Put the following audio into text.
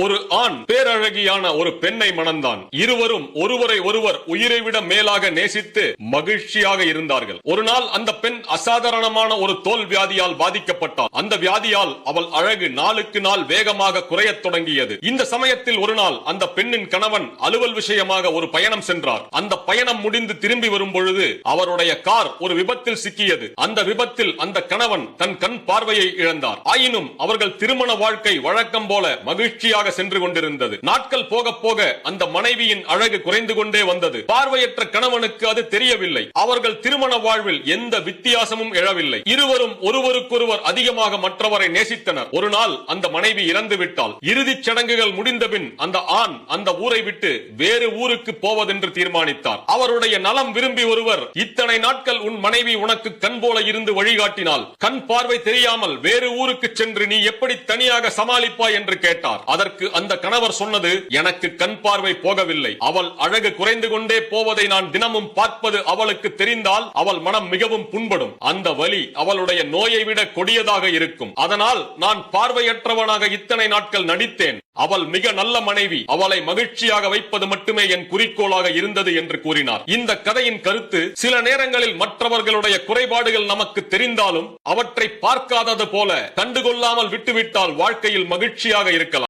ஒரு ஆண் பேரழகியான ஒரு பெண்ணை மணந்தான். இருவரும் ஒருவரை ஒருவர் உயிரை விட மேலாக நேசித்து மகிழ்ச்சியாக இருந்தார்கள். ஒரு நாள் அந்த பெண் அசாதாரணமான ஒரு தோல் வியாதியால் பாதிக்கப்பட்டாள். அந்த வியாதியால் அவள் அழகு நாளுக்கு நாள் வேகமாக குறையத் தொடங்கியது. இந்த சமயத்தில் ஒரு நாள் அந்த பெண்ணின் கணவன் அலுவல் விஷயமாக ஒரு பயணம் சென்றார். அந்த பயணம் முடிந்து திரும்பி வரும் பொழுது அவருடைய கார் ஒரு விபத்தில் சிக்கியது. அந்த விபத்தில் அந்த கணவன் தன் கண் பார்வையை இழந்தார். ஆயினும் அவர்கள் திருமண வாழ்க்கை வழக்கம் போல மகிழ்ச்சியாக சென்று கொண்டிருந்தது. நாட்கள் போக போக அந்த மனைவியின் அழகு குறைந்து கொண்டே வந்தது. பார்வையற்ற கணவனுக்கு அது தெரியவில்லை. அவர்கள் திருமண வாழ்வில் எந்த வித்தியாசமும் எழவில்லை. இருவரும் ஒருவருக்கொருவர் அதிகமாக மற்றவரை நேசித்தனர். ஒரு நாள் அந்த மனைவி இறந்து விட்டால் இறுதிச் சடங்குகள் முடிந்தபின் அந்த ஆண் அந்த ஊரை விட்டு வேறு ஊருக்கு போவதென்று தீர்மானித்தார். அவருடைய நலம் விரும்பி ஒருவர் இத்தனை நாட்கள் உன் மனைவி உனக்கு கண் போல இருந்து வழிகாட்டினால் கண் பார்வை தெரியாமல் வேறு ஊருக்கு சென்று நீ எப்படி தனியாக சமாளிப்பாய்? என்று கேட்டார். அதற்கு அதற்கு அந்த கணவர் சொன்னது எனக்கு கண் பார்வை போகவில்லை. அவள் அழகு குறைந்து கொண்டே போவதை நான் தினமும் பார்ப்பது அவளுக்கு தெரிந்தால் அவள் மனம் மிகவும் புண்படும். அந்த வலி அவளுடைய நோயை விட கொடியதாக இருக்கும். அதனால் நான் பார்வையற்றவனாக இத்தனை நாட்கள் நடித்தேன். அவள் மிக நல்ல மனைவி. அவளை மகிழ்ச்சியாக வைப்பது மட்டுமே என் குறிக்கோளாக இருந்தது என்று கூறினார். இந்த கதையின் கருத்து சில நேரங்களில் மற்றவர்களுடைய குறைபாடுகள் நமக்கு தெரிந்தாலும் அவற்றை பார்க்காதது போல கண்டுகொள்ளாமல் விட்டுவிட்டால் வாழ்க்கையில் மகிழ்ச்சியாக இருக்கலாம்.